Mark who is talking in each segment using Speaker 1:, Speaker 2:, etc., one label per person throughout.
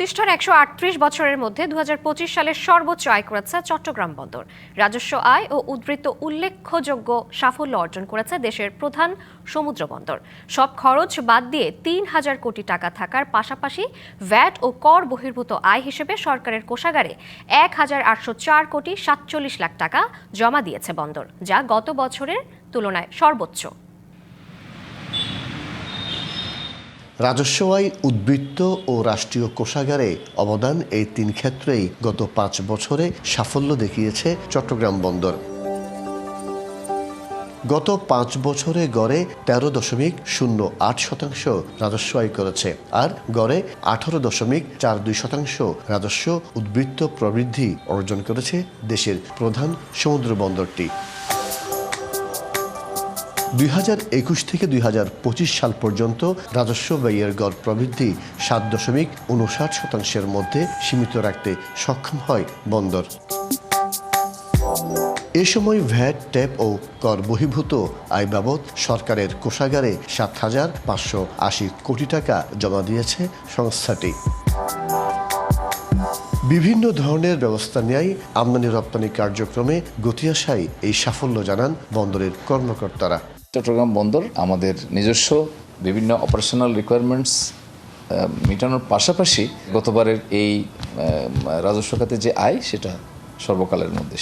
Speaker 1: প্রতিষ্ঠার একশো বছরের মধ্যে দু সালের সর্বোচ্চ আয় করেছে চট্টগ্রাম বন্দর। রাজস্ব আয় ও উদ্বৃত্ত উল্লেখযোগ্য সাফল্য অর্জন করেছে দেশের প্রধান সমুদ্র বন্দর। সব খরচ বাদ দিয়ে তিন হাজার কোটি টাকা থাকার পাশাপাশি ভ্যাট ও কর বহির্ভূত আয় হিসেবে সরকারের কোষাগারে এক হাজার আটশো চার কোটি সাতচল্লিশ লাখ টাকা জমা দিয়েছে বন্দর, যা গত বছরের তুলনায় সর্বোচ্চ।
Speaker 2: রাজস্ব আয় উদ্বৃত্ত ও রাষ্ট্রীয় কোষাগারে অবদান এই তিন ক্ষেত্রেই গত পাঁচ বছরে সাফল্য দেখিয়েছে চট্টগ্রাম বন্দর। গত পাঁচ বছরে গড়ে তেরো দশমিক শূন্য আট শতাংশ রাজস্ব আয় করেছে আর গড়ে আঠারো দশমিক চার দুই শতাংশ রাজস্ব উদ্বৃত্ত প্রবৃদ্ধি অর্জন করেছে দেশের প্রধান সমুদ্র বন্দরটি। দুই থেকে দুই সাল পর্যন্ত রাজস্ব ব্যয়ের গড় প্রবৃদ্ধি সাত দশমিক উনষাট শতাংশের মধ্যে সীমিত রাখতে সক্ষম হয় বন্দর। এ সময় ভ্যাট, ট্যাপ ও কর বহির্ভূত আয় বাবদ সরকারের কোষাগারে সাত হাজার পাঁচশো আশি কোটি টাকা জমা দিয়েছে সংস্থাটি। বিভিন্ন ধরনের ব্যবস্থা নেয় আমদানি রপ্তানি কার্যক্রমে গতি আসায় এই সাফল্য জানান বন্দরের কর্মকর্তারা।
Speaker 3: চট্টগ্রাম বন্দর আমাদের নিজস্ব বিভিন্ন অপারেশনাল রিকোয়ারমেন্টস মেটানোর পাশাপাশি গতবারের এই রাজস্ব খাতে যে আয়, সেটা সর্বকালের মধ্যে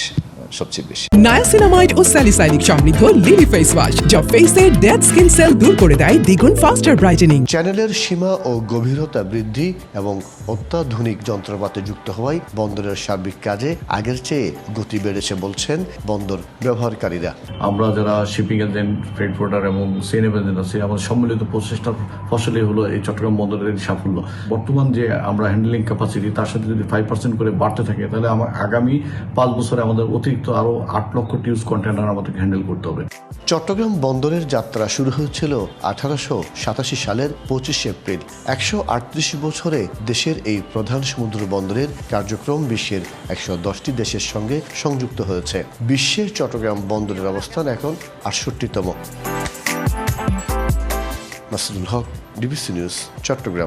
Speaker 3: সবচেয়ে বেশি।
Speaker 4: নায়াসিনামাইড ও স্যালিসাইনিক সমৃদ্ধ লিলি ফেস ওয়াশ যা ফেসের ডেড স্কিন সেল দূর করে দেয় দ্বিগুণ ফাস্টার ব্রাইটেনিং
Speaker 2: চ্যানেলের সীমা ও গভীরতা বৃদ্ধি এবং অত্যাধুনিক যন্ত্রপাতি যুক্ত হওয়ায় বন্দরের সার্বিক কাজে আগের চেয়ে গতি বেড়েছে বলছেন বন্দর ব্যবহারকারীরা।
Speaker 5: আমরা যারা শিপিং এজেন্ট ফ্রেড ফোর্ডার এবং সিএনএফ এজেন্ট আছে আমাদের সম্মিলিত প্রচেষ্টার ফসলই হলো এই চট্টগ্রাম বন্দরের সাফল্য। বর্তমান যে আমরা হ্যান্ডলিং ক্যাপাসিটি তার সাথে যদি ফাইভ পার্সেন্ট করে বাড়তে থাকে তাহলে আমার আগামী পাঁচ বছরে আমাদের অতিরিক্ত আরও আট লক্ষ টিউজ কন্টেনার আমাদেরকে হ্যান্ডেল করতে হবে।
Speaker 2: চট্টগ্রাম বন্দরের যাত্রা শুরু হয়েছিল আঠারোশো সাতাশি সালের পঁচিশে এপ্রিল। একশো আটত্রিশ বছরে দেশের এই প্রধান সমুদ্র বন্দরের কার্যক্রম বিশ্বের একশো দশটি দেশের সঙ্গে সংযুক্ত হয়েছে। বিশ্বের চট্টগ্রাম বন্দরের অবস্থান এখন আটষট্টিতম। Masudul Haque, DBC news, Chittagong.